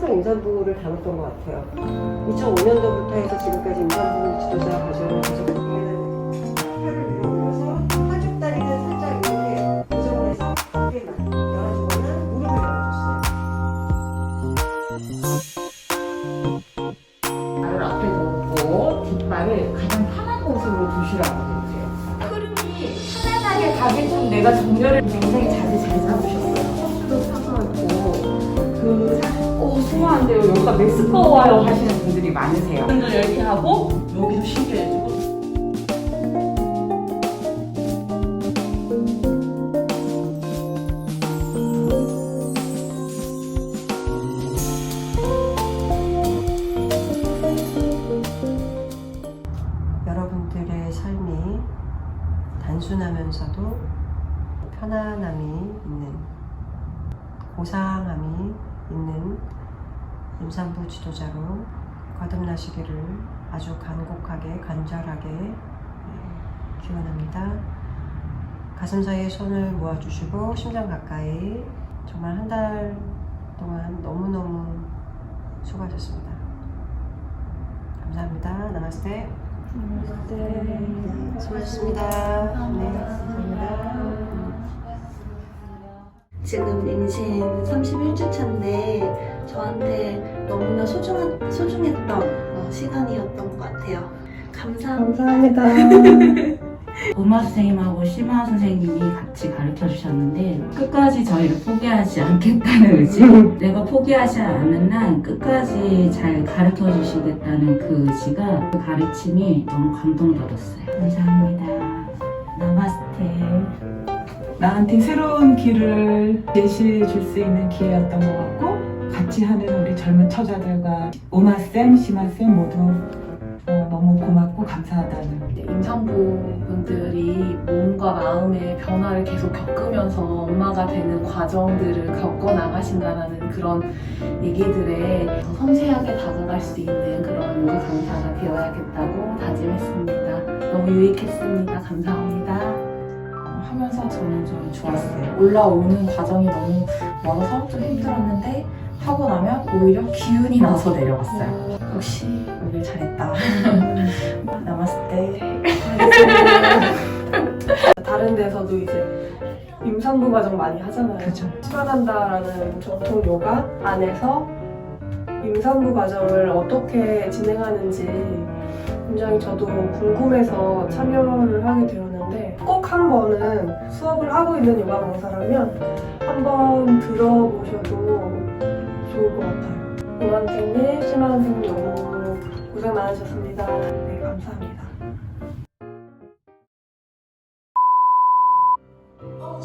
항상 임산부를 다뤘던 것 같아요. 2005년도부터 해서 지금까지 임산부 지도자 과정을 계속 팔을 위로 올려서 한쪽 다리는 살짝 이렇게 고정을 해서 어깨만 열어주거나 무릎을 열어줬어요. 발을 앞에 놓고 뒷발을 가장 편한 곳으로 두시라고 해주세요. 흐름이 편안하게 가게끔 내가 정렬을 굉장히 자세 잘 잡으셨어요. 소화한데요. 여기가 메스꺼워요 하시는 분들이 많으세요. 손을 이렇게 하고 여기도 신겨해주고 여러분들의 삶이 단순하면서도 편안함이 있는 고상함이 있는 임산부 지도자로 거듭나시기를 아주 간곡하게 간절하게 예, 기원합니다. 가슴 사이에 손을 모아주시고 심장 가까이 정말 한 달 동안 너무너무 수고하셨습니다. 감사합니다. 나마스테. 네, 수고하셨습니다. 네, 감사합니다. 지금 임신 31주 차인데 저한테 너무나 소중한, 소중했던 어, 시간이었던 것 같아요. 감사합니다. 음악 선생님하고 심화 선생님이 같이 가르쳐 주셨는데 끝까지 저희를 포기하지 않겠다는 의지. 내가 포기하지 않는 한 끝까지 잘 가르쳐 주시겠다는 그 의지가 그 가르침이 너무 감동적이었어요. 감사합니다. 나마스테 나한테 새로운 길을 제시해 줄 수 있는 기회였던 것 같고 같이 하는 우리 젊은 처자들과 오마쌤, 심화쌤 모두 어, 너무 고맙고 감사하다는 이제 임산부분들이 몸과 마음의 변화를 계속 겪으면서 엄마가 되는 과정들을 겪어 나가신다라는 그런 얘기들에 더 섬세하게 다가갈 수 있는 그런 요가 강사가 되어야겠다고 다짐했습니다. 너무 유익했습니다. 감사합니다. 하면서 저는 좀 좋았어요. 올라오는 과정이 너무 멀어서 좀 힘들었는데 하고 나면 오히려 기운이 나서 내려왔어요. 역시 오길 잘했다. 나마스테. 다른 데서도 이제 임산부 과정 많이 하잖아요. 그죠. 시간한다라는 전통 요가 안에서 임산부 과정을 어떻게 진행하는지 굉장히 저도 궁금해서 참여를 하게 되었 있는데 꼭 한 번은 수업을 하고 있는 요가 강사라면 한번 들어보셔도 좋을 것 같아요. 고만 선생님, 심화 선생님 너무 고생 많으셨습니다. 네, 감사합니다. 어,